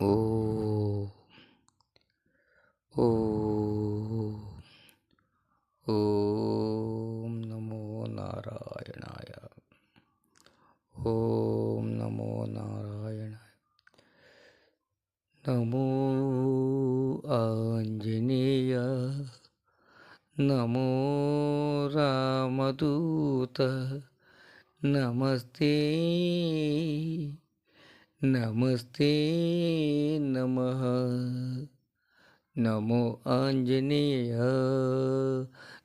ఓ ఓ ఓం నమో నారాయణాయ ఓం నమో నారాయణాయ నమో ఆంజనేయ నమో రామదూత నమస్తే నమస్తే నమ నమో ఆంజనేయ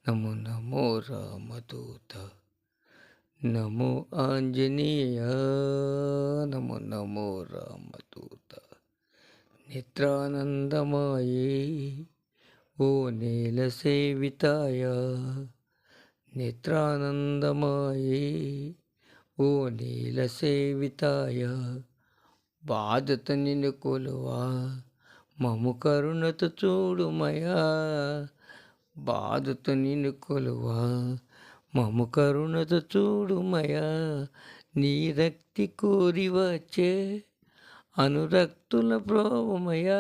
నమో నమో రామదూత నమో ఆంజనేయ నమో నమో రామదూత నిద్రానందమాయే ఓ నేల సేవితాయ నిద్రానందమాయే ఓ నీల సేవితాయ బాధత నిన్ను కొలువా మము కరుణత చూడుమయా. బాధత నిన్ను కొలువా మము కరుణత చూడుమయా. నీ రక్తి కోరి వచ్చే అనురక్తుల ప్రోమయా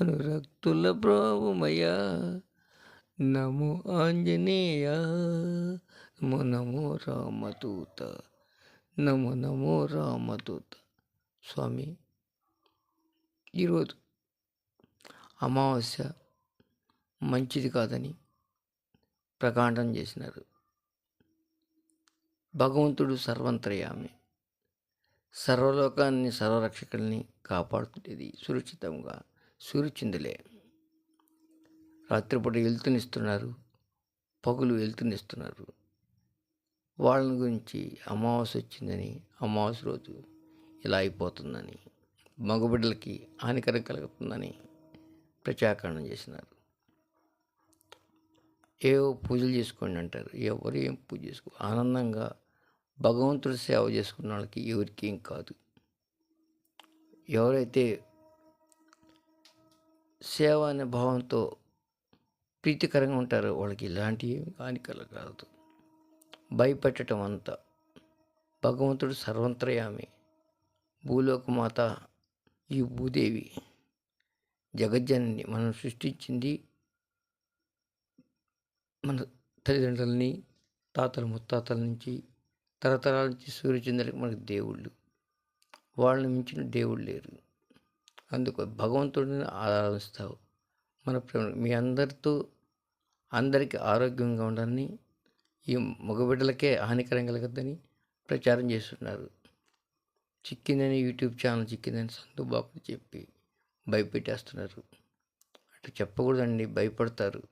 అనురక్తుల ప్రోమయా నమో ఆంజనేయ నమో నమో రామదూత నమో నమో రామదూత. స్వామి ఈరోజు అమావాస్య మంచిది కాదని ప్రకాండం చేసినారు. భగవంతుడు సర్వంతర్యామి. సర్వలోకాన్ని సర్వరక్షకుల్ని కాపాడుతుండేది సురక్షితంగా సూర్యచిందులే. రాత్రిపూట వెళ్తునిస్తున్నారు పగులు వెళ్తునిస్తున్నారు వాళ్ళని గురించి అమావాస్య వచ్చిందని అమావాస్య రోజు ఇలా అయిపోతుందని మగబిడ్డలకి హానికరం కలుగుతుందని ప్రచాకరణం చేసినారు. ఏవో పూజలు చేసుకోండి అంటారు. ఎవరు ఏం పూజ చేసుకో? ఆనందంగా భగవంతుడి సేవ చేసుకున్న వాళ్ళకి ఎవరికి ఏం కాదు. ఎవరైతే సేవ అనే భావంతో ప్రీతికరంగా ఉంటారో వాళ్ళకి ఇలాంటి ఏమి హాని కలగదు భయపెట్టడం అంతా భగవంతుడు సర్వంతర్యామి భూలోకమాత ఈ భూదేవి జగజ్జనని మనం సృష్టించింది మన తల్లిదండ్రులని తాతల ముత్తాతల నుంచి తరతరాల నుంచి సూర్యచంద్రులకు మనకు దేవుళ్ళు. వాళ్ళని మించిన దేవుళ్ళు లేరు. అందుకు భగవంతుడిని ఆరాధిస్తావు. మన ప్రేమ మీ అందరితో అందరికీ ఆరోగ్యంగా ఉండాలని ఈ మగబిడ్డలకే హానికరం కలగద్దని ప్రచారం చేస్తున్నారు. చిక్కిందని యూట్యూబ్ ఛానల్ చిక్కిందని సందుబాకులు చెప్పి భయపెట్టేస్తున్నారు. అటు చెప్పకూడదండి భయపడతారు.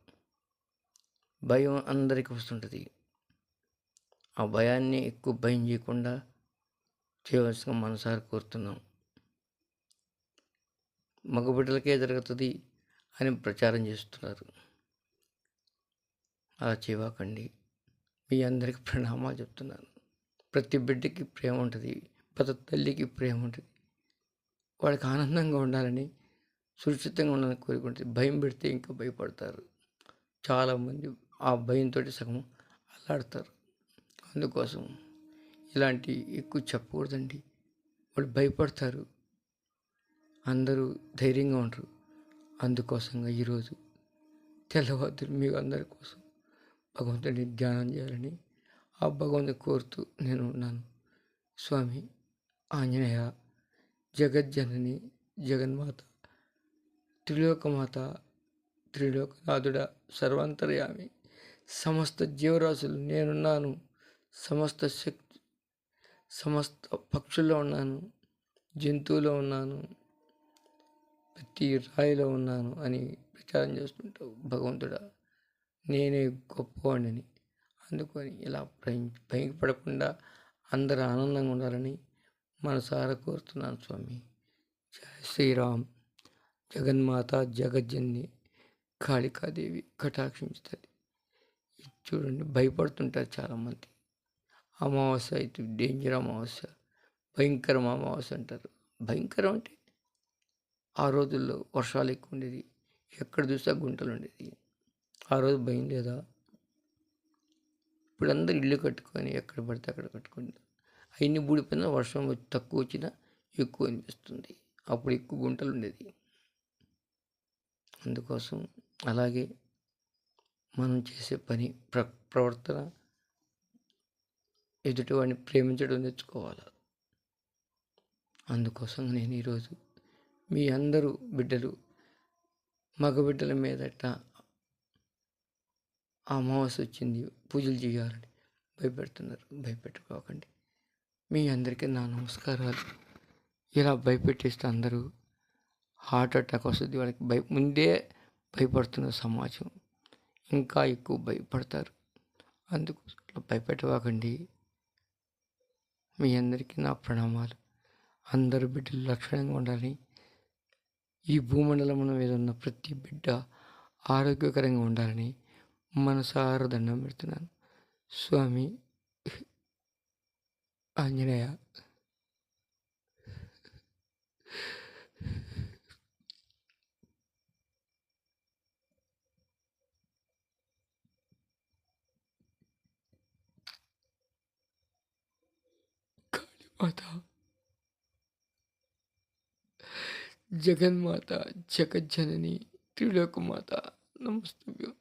భయం అందరికీ వస్తుంటుంది. ఆ భయాన్ని ఎక్కువ భయం చేయకుండా చేయవలసిన మనసారి కోరుతున్నాం. మగబిడ్డలకే జరుగుతుంది అని ప్రచారం చేస్తున్నారు. అలా చేయకండి మీ అందరికీ ప్రణామాలు చెప్తున్నాను. ప్రతి బిడ్డకి ప్రేమ ఉంటుంది. ప్రతి తల్లికి ప్రేమ ఉంటుంది. వాళ్ళకి ఆనందంగా ఉండాలని సురక్షితంగా ఉండాలని కోరుకుంటుంది భయం పెడితే ఇంకా భయపడతారు. చాలామంది ఆ భయంతో సగం అల్లాడతారు. అందుకోసం ఇలాంటి ఎక్కువ చెప్పకూడదండి. వాళ్ళు భయపడతారు. అందరూ ధైర్యంగా ఉంటారు అందుకోసంగా ఈరోజు తెల్లవారు మీకు అందరి కోసం భగవంతుడిని ధ్యానం చేయాలని ఆ భగవంతుని కోరుతూ నేను ఉన్నాను. స్వామి ఆంజనేయ జగజ్జనని జగన్మాత త్రిలోకమాత త్రిలోకనాథుడ సర్వాంతర్యామి సమస్త జీవరాశులు నేనున్నాను సమస్త శక్తి సమస్త పక్షుల్లో ఉన్నాను జంతువులో ఉన్నాను ప్రతి రాయిలో ఉన్నాను అని ప్రచారం చేస్తుంటావు భగవంతుడా నేనే గొప్పవాడిని. అందుకొని ఇలా భయం భయపడకుండా అందరూ ఆనందంగా ఉండాలని మనసారా కోరుతున్నాను స్వామి. జయ శ్రీరామ్. జగన్మాత జగజ్జన్ని కాళికాదేవి కటాక్షించుతుంది. చూడండి భయపడుతుంటారు చాలామంది. అమావాస్య అయితే డేంజర్ అమావాస్య భయంకరం అమావాస్య అంటారు. భయంకరం అంటే ఆ రోజుల్లో వర్షాలు ఎక్కువ ఉండేది ఎక్కడ చూసా గుంటలు ఉండేది. ఆ రోజు భయం లేదా? ఇప్పుడు అందరు ఇల్లు కట్టుకొని ఎక్కడ పడితే అక్కడ కట్టుకుంటారు. అన్ని బూడిపోయినా వర్షం తక్కువ వచ్చినా ఎక్కువ అనిపిస్తుంది అప్పుడు ఎక్కువ గుంటలు ఉండేది. అందుకోసం అలాగే మనం చేసే పని ప్ర ప్రవర్తన ఎదుటివాడిని ప్రేమించడం నేర్చుకోవాలి. అందుకోసం నేను ఈరోజు మీ అందరూ బిడ్డలు మగబిడ్డల మీదట అమావాస్య వచ్చింది పూజలు చేయాలని భయపెడుతున్నారు. భయపెట్టుకోకండి. మీ అందరికీ నా నమస్కారాలు. ఇలా భయపెట్టేస్తే అందరూ హార్ట్ అటాక్ వస్తుంది. వాళ్ళకి భయ ముందే భయపడుతున్న సమాజం ఇంకా ఎక్కువ భయపడతారు. అందుకు భయపెట్టవాకండి. మీ అందరికీ నా ప్రణామాలు. అందరు బిడ్డలు లక్షణంగా ఉండాలని ఈ భూమండలం మీద ఉన్న ప్రతి బిడ్డ ఆరోగ్యకరంగా ఉండాలని మనసారా దండం పెడుతున్నాను. స్వామి ఆంజనేయ కాళీమాత జగన్మాత జగజ్జనని త్రిలోకమాత నమస్తభ్యం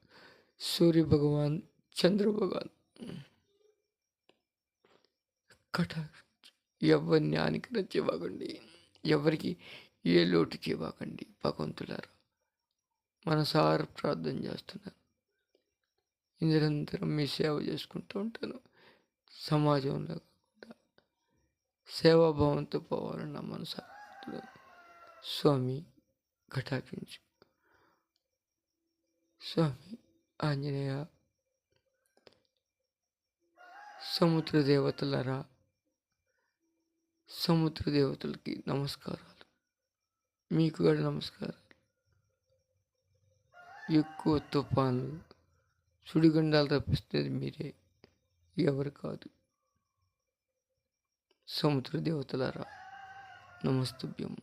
సూర్య భగవాన్ చంద్ర భగవాన్ కట ఎవరిని హానికరం చేయవాకండి ఎవరికి ఏ లోటు చేయవాకండి భగవంతులారు. మనసారు ప్రార్థన చేస్తున్నాను. నిరంతరం మీ సేవ చేసుకుంటూ ఉంటాను. సమాజంలో కాకుండా సేవాభావంతో పోవాలని నా మనసు స్వామి కటాపించు స్వామి ఆంజనేయ సముద్ర దేవతలరా సముద్ర దేవతలకి నమస్కారాలు. మీకు కూడా నమస్కారాలు. ఎక్కువ తుఫాన్లు సుడిగుండాలు తప్పిస్తుంది మీరే ఎవరు కాదు. సముద్ర దేవతలారా నమస్తుభ్యం.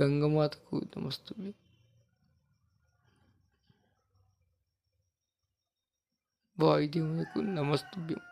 గంగమాతకు నమస్తుభ్యం. వాయుదేవునికి నమస్తుభ్యం.